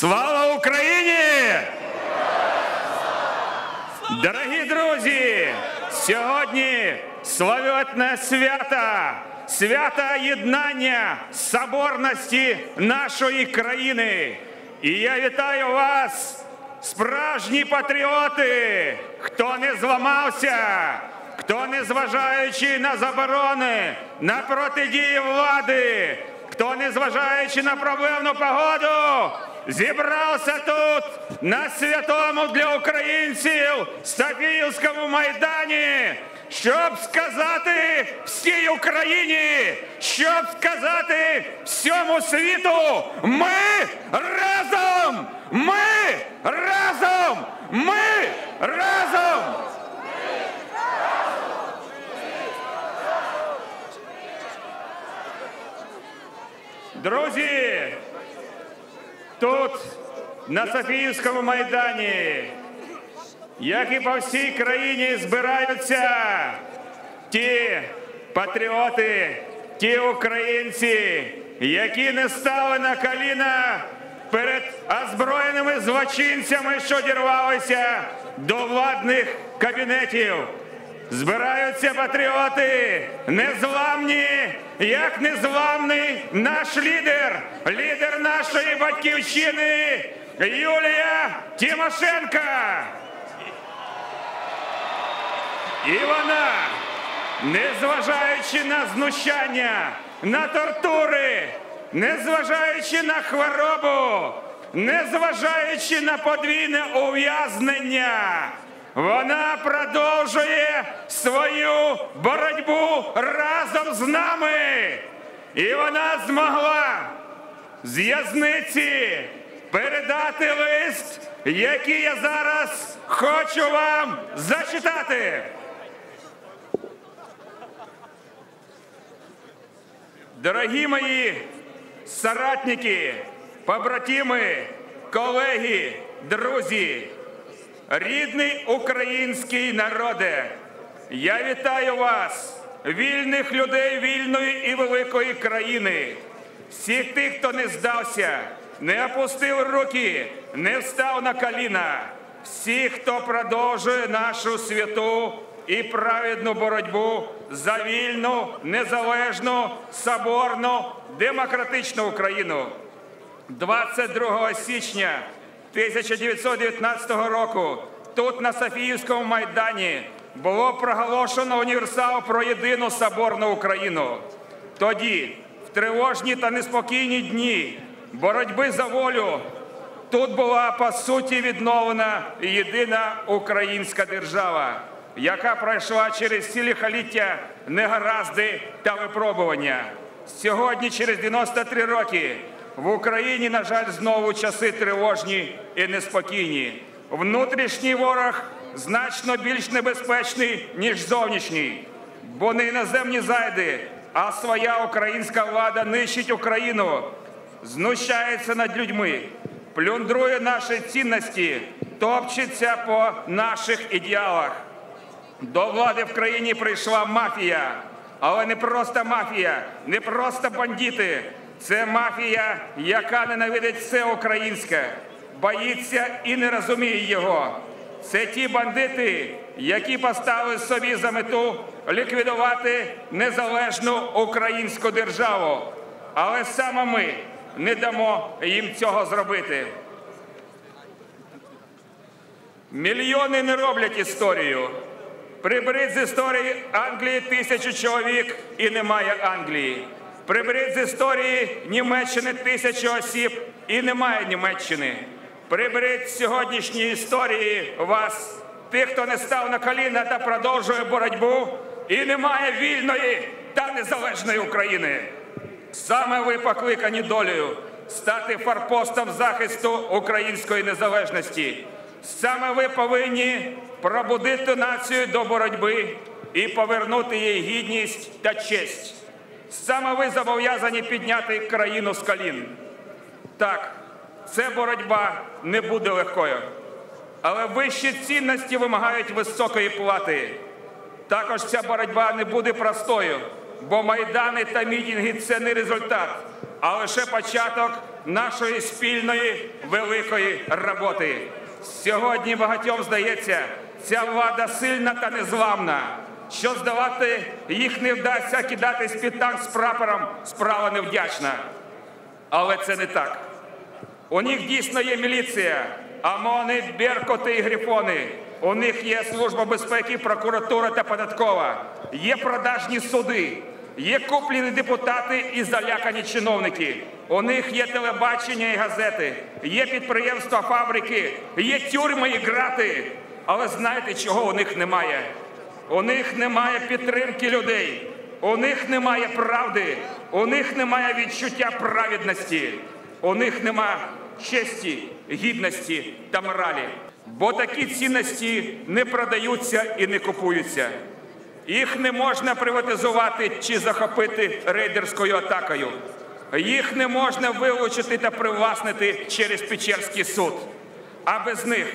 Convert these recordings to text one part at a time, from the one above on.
Слава Україні! Дорогі друзі! Сьогодні славетне свято, свято єднання соборності нашої країни. І я вітаю вас, справжні патріоти, хто не зламався, хто не зважаючи на заборони, на протидії влади, хто не зважаючи на проблемну погоду, зібрався тут на святому для українців Софіївському майдані, щоб сказати всій Україні, щоб сказати всьому світу, ми разом! Ми разом! Ми разом! Друзі, тут на Софіївському майдані, як і по всій країні, збираються ті патріоти, ті українці, які не стали на коліна перед озброєними злочинцями, що дірвалися до владних кабінетів. Збираються патріоти, незламні, як незламний наш лідер, лідер нашої батьківщини! Юлія Тимошенка. І вона, незважаючи на знущання, на тортури, незважаючи на хворобу, незважаючи на подвійне ув'язнення, вона продовжує свою боротьбу разом з нами. І вона змогла з в'язниці передати лист, який я зараз хочу вам зачитати. Дорогі мої соратники, побратими, колеги, друзі, рідний український народе, я вітаю вас, вільних людей вільної і великої країни, всіх тих, хто не здався, не опустив руки, не встав на коліна, всіх, хто продовжує нашу святу і праведну боротьбу за вільну, незалежну, соборну, демократичну Україну. 22 січня 1919 року тут на Софіївському майдані було проголошено універсал про єдину соборну Україну. Тоді, в тривожні та неспокійні дні боротьби за волю, тут була по суті відновлена єдина українська держава, яка пройшла через цілі ліття негаразди та випробування. Сьогодні, через 93 роки, в Україні, на жаль, знову часи тривожні і неспокійні. Внутрішній ворог значно більш небезпечний, ніж зовнішній, бо не іноземні зайди, а своя українська влада нищить Україну, знущається над людьми, плюндрує наші цінності, топчеться по наших ідеалах. До влади в країні прийшла мафія, але не просто мафія, не просто бандити. Це мафія, яка ненавидить все українське, боїться і не розуміє його. Це ті бандити, які поставили собі за мету ліквідувати незалежну українську державу. Але саме ми не дамо їм цього зробити. Мільйони не роблять історію. Приберіть з історії Англії тисячу чоловік і немає Англії. Приберіть з історії Німеччини тисячу осіб і немає Німеччини. Приберіть з сьогоднішньої історії вас, тих, хто не став на коліна та продовжує боротьбу, і немає вільної та незалежної України. Саме ви покликані долею стати форпостом захисту української незалежності. Саме ви повинні пробудити націю до боротьби і повернути їй гідність та честь. Саме ви зобов'язані підняти країну з колін. Так, ця боротьба не буде легкою, але вищі цінності вимагають високої плати. Також ця боротьба не буде простою, бо майдани та мітинги це не результат, а лише початок нашої спільної великої роботи. Сьогодні багатьом здається, ця влада сильна та незламна. Що здавати їх не вдасться кидатись під танк з прапором, справа невдячна. Але це не так. У них дійсно є міліція, ОМОНи, Беркоти і Грифони. У них є служба безпеки, прокуратура та податкова. Є продажні суди, є куплені депутати і залякані чиновники. У них є телебачення і газети, є підприємства, фабрики, є тюрми і грати. Але знаєте, чого у них немає? У них немає підтримки людей, у них немає правди, у них немає відчуття праведності, у них немає честі, гідності та моралі. Бо такі цінності не продаються і не купуються. Їх не можна приватизувати чи захопити рейдерською атакою. Їх не можна вилучити та привласнити через Печерський суд. А без них,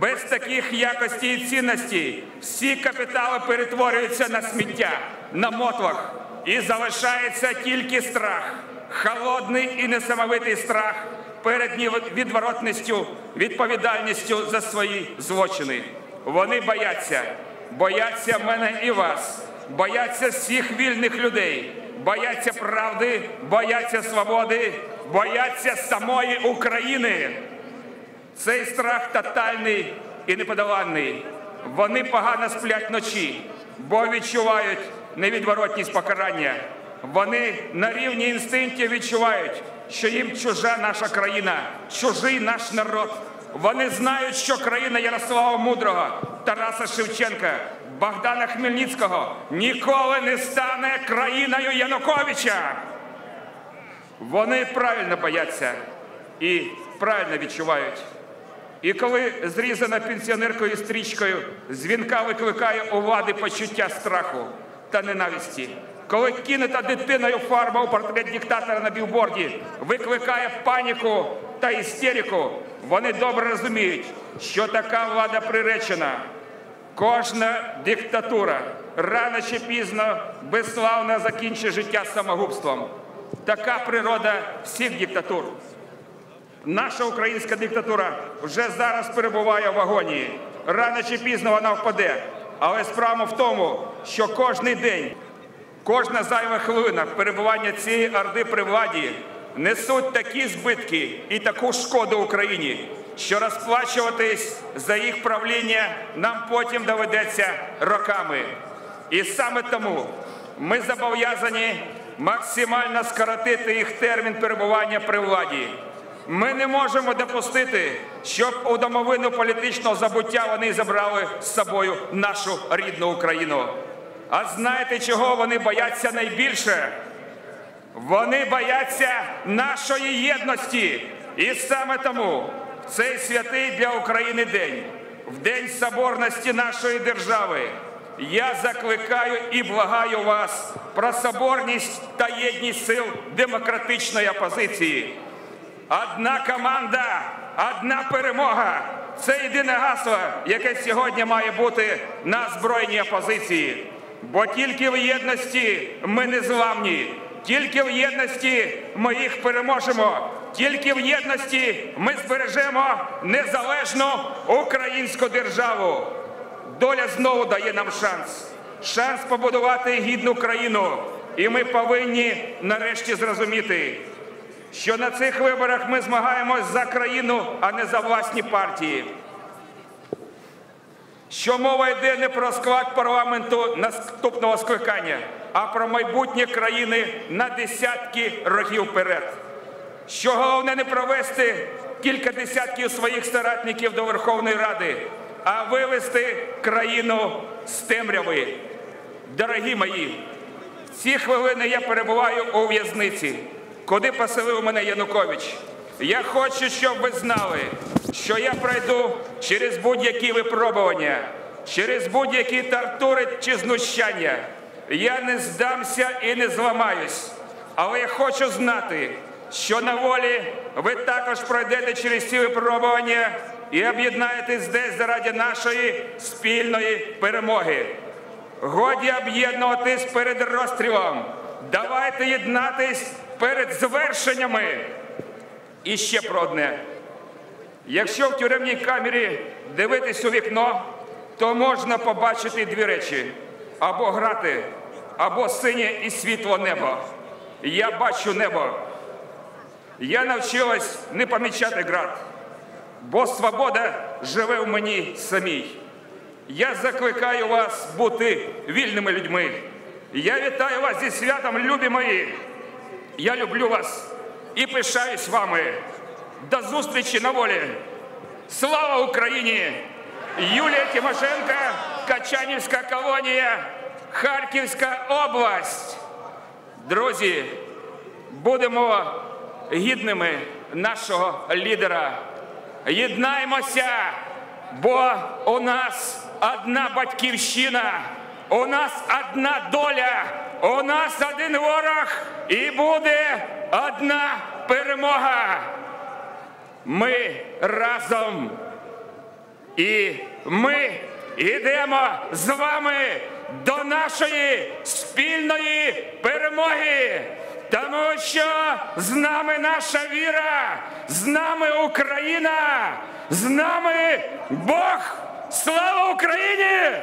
без таких якостей і цінностей, всі капітали перетворюються на сміття, на мотлах. І залишається тільки страх, холодний і несамовитий страх перед відворотністю, відповідальністю за свої злочини. Вони бояться, бояться мене і вас, бояться всіх вільних людей, бояться правди, бояться свободи, бояться самої України. Цей страх тотальний і неподоланний. Вони погано сплять ночі, бо відчувають невідворотність покарання. Вони на рівні інстинктів відчувають, що їм чужа наша країна, чужий наш народ. Вони знають, що країна Ярослава Мудрого, Тараса Шевченка, Богдана Хмельницького ніколи не стане країною Януковича. Вони правильно бояться і правильно відчувають. І коли зрізана пенсіонеркою стрічкою дзвінка викликає у влади почуття страху та ненависті, коли кинута дитиною фарба у портрет диктатора на білборді викликає паніку та істерику, вони добре розуміють, що така влада приречена. Кожна диктатура рано чи пізно безславно закінчить життя самогубством. Така природа всіх диктатур. Наша українська диктатура вже зараз перебуває в агонії. Рано чи пізно вона впаде. Але справа в тому, що кожний день, кожна зайва хвилина перебування цієї орди при владі несуть такі збитки і таку шкоду Україні, що розплачуватись за їх правління нам потім доведеться роками. І саме тому ми зобов'язані максимально скоротити їх термін перебування при владі. Ми не можемо допустити, щоб у домовину політичного забуття вони забрали з собою нашу рідну Україну. А знаєте, чого вони бояться найбільше? Вони бояться нашої єдності. І саме тому цей святий для України день, в день соборності нашої держави, я закликаю і благаю вас про соборність та єдність сил демократичної опозиції. Одна команда, одна перемога. Це єдине гасло, яке сьогодні має бути на збройній опозиції. Бо тільки в єдності ми не зламні, тільки в єдності ми їх переможемо, тільки в єдності ми збережемо незалежну українську державу. Доля знову дає нам шанс, шанс побудувати гідну країну. І ми повинні нарешті зрозуміти що на цих виборах ми змагаємось за країну, а не за власні партії. Що мова йде не про склад парламенту наступного скликання, а про майбутнє країни на десятки років вперед. Що головне не провести кілька десятків своїх соратників до Верховної Ради, а вивести країну з темряви. Дорогі мої, в ці хвилини я перебуваю у в'язниці куди поселив мене Янукович. Я хочу, щоб ви знали, що я пройду через будь-які випробування, через будь-які тортури чи знущання. Я не здамся і не зламаюсь. Але я хочу знати, що на волі ви також пройдете через ці випробування і об'єднаєтесь десь заради нашої спільної перемоги. Годі об'єднуватись перед розстрілом. Давайте єднатись перед звершеннями. І ще про одне. Якщо в тюремній камері дивитись у вікно, то можна побачити дві речі: або грати, або синє і світло небо. Я бачу небо. Я навчилась не помічати град, бо свобода живе в мені самій. Я закликаю вас бути вільними людьми. Я вітаю вас зі святом, любі мої. Я люблю вас і пишаюсь вами. До зустрічі на волі. Слава Україні! Юлія Тимошенко, Качанівська колонія, Харківська область. Друзі, будемо гідними нашого лідера. Єднаймося, бо у нас одна батьківщина, у нас одна доля, у нас один ворог і буде одна перемога. Ми разом. І ми йдемо з вами до нашої спільної перемоги, тому що з нами наша віра, з нами Україна, з нами Бог. Слава Україні!